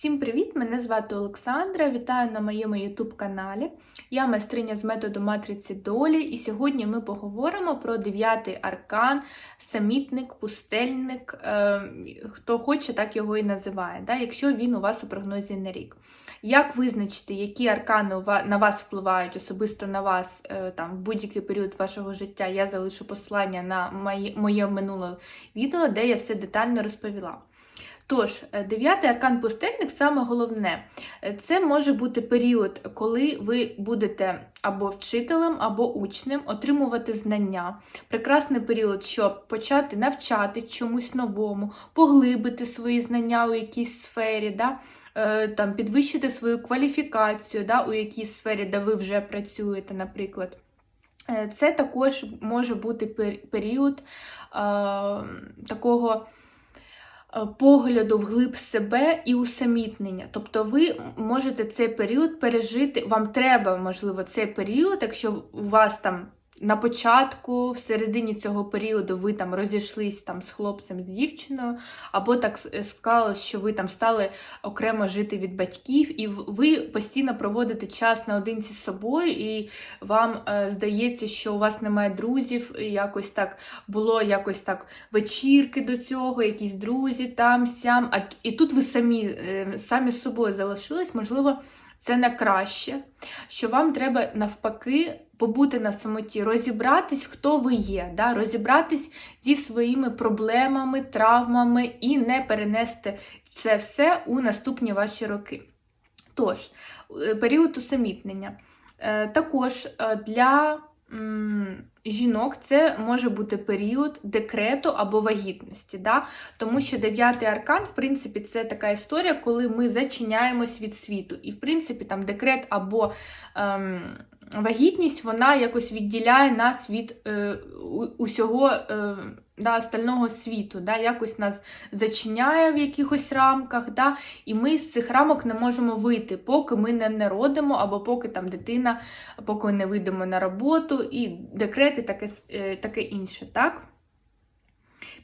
Всім привіт! Мене звати Олександра. Вітаю на моєму YouTube каналі. Я майстриня з методу матриці долі, і сьогодні ми поговоримо про дев'ятий аркан, самітник, пустельник, е, хто хоче, так його і називає, да, якщо він у вас у прогнозі на рік. Як визначити, які аркани на вас впливають особисто на вас е, там, в будь-який період вашого життя, я залишу посилання на моє, моє минуле відео, де я все детально розповіла. Тож, е, дев'ятий аркан пустельник саме головне. Е, Це може бути період, коли ви будете або вчителем, або учнем, отримувати знання. Прекрасний період, щоб почати навчати чомусь новому, поглибити свої знання у якійсь сфері, да? е, там, підвищити свою кваліфікацію да? у якійсь сфері, де ви вже працюєте, наприклад. Це також може бути період е, такого погляду вглиб себе і усамітнення. Тобто ви можете цей період пережити, вам треба, можливо, цей період, якщо у вас там на початку, в середині цього періоду ви там розійшлись там з хлопцем, з дівчиною, або так с- склалось, що ви там стали окремо жити від батьків, і ви постійно проводите час наодинці з собою, і вам е, здається, що у вас немає друзів, і якось так було якось так вечірки до цього, якісь друзі там сям. А і тут ви самі, е, самі з собою залишились, можливо, це на краще, що вам треба навпаки побути на самоті, розібратись, хто ви є, да? розібратись зі своїми проблемами, травмами і не перенести це все у наступні ваші роки. Тож, е, період усамітнення. Е, Також е, для жінок це може бути період декрету або вагітності. Да? Тому що дев'ятий аркан, в принципі, це така історія, коли ми зачиняємось від світу. І, в принципі, там декрет або ем, вагітність, вона якось відділяє нас від е, усього е, да, остального світу. Да? Якось нас зачиняє в якихось рамках, да? і ми з цих рамок не можемо вийти, поки ми не народимо, або поки там дитина, поки не вийдемо на роботу, і декрети таке, е, таке інше. так?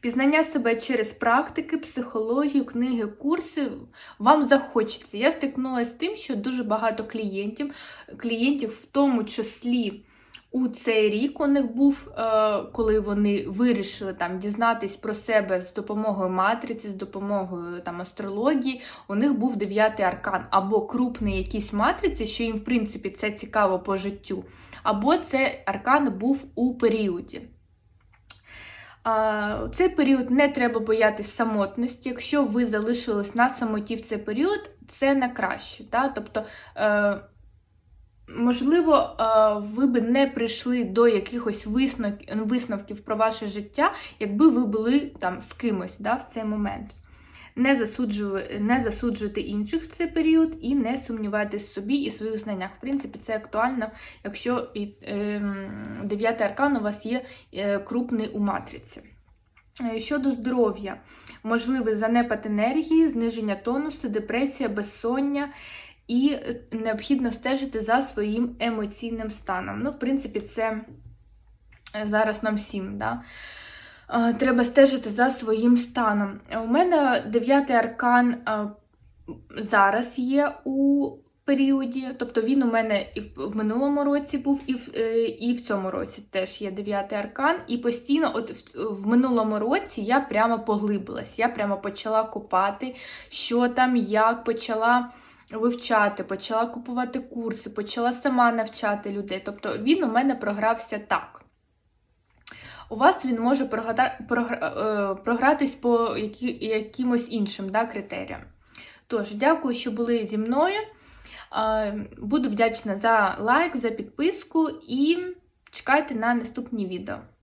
Пізнання себе через практики, психологію, книги, курси вам захочеться. Я стикнулася з тим, що дуже багато клієнтів, клієнтів, в тому числі у цей рік у них був, е, коли вони вирішили там дізнатись про себе з допомогою матриці, з допомогою там астрології. У них був дев'ятий аркан, або крупний якийсь матриці, що їм в принципі це цікаво по життю, або це аркан був у періоді. У цей період не треба боятися самотності. Якщо ви залишились на самоті в цей період, це на краще. Да? Тобто, е, можливо, е, ви би не прийшли до якихось висновків про ваше життя, якби ви були там з кимось да, в цей момент. Не, засуджую, не засуджуйте інших в цей період і не сумнівайтесь в собі і своїх знаннях. В принципі, це актуально, якщо ем, дев'ятий аркан у вас є е, крупний у матриці. Е, Щодо здоров'я, можливий занепад енергії, зниження тонусу, депресія, безсоння, і е, необхідно стежити за своїм емоційним станом. Ну, в принципі, це зараз нам всім. Да? Е, Треба стежити за своїм станом. Е, У мене дев'ятий аркан е, зараз є у періоді, тобто він у мене і в, минулому році був, і в, і в цьому році теж є дев'ятий аркан. І постійно, от в, минулому році я прямо поглибилась, я прямо почала копати, що там, як почала. Вивчати, почала купувати курси, почала сама навчати людей. Тобто він у мене програвся так. У вас він може е, програтись по якимось іншим да, критеріям. Тож, дякую, що були зі мною. Буду вдячна за лайк, за підписку і чекайте на наступні відео.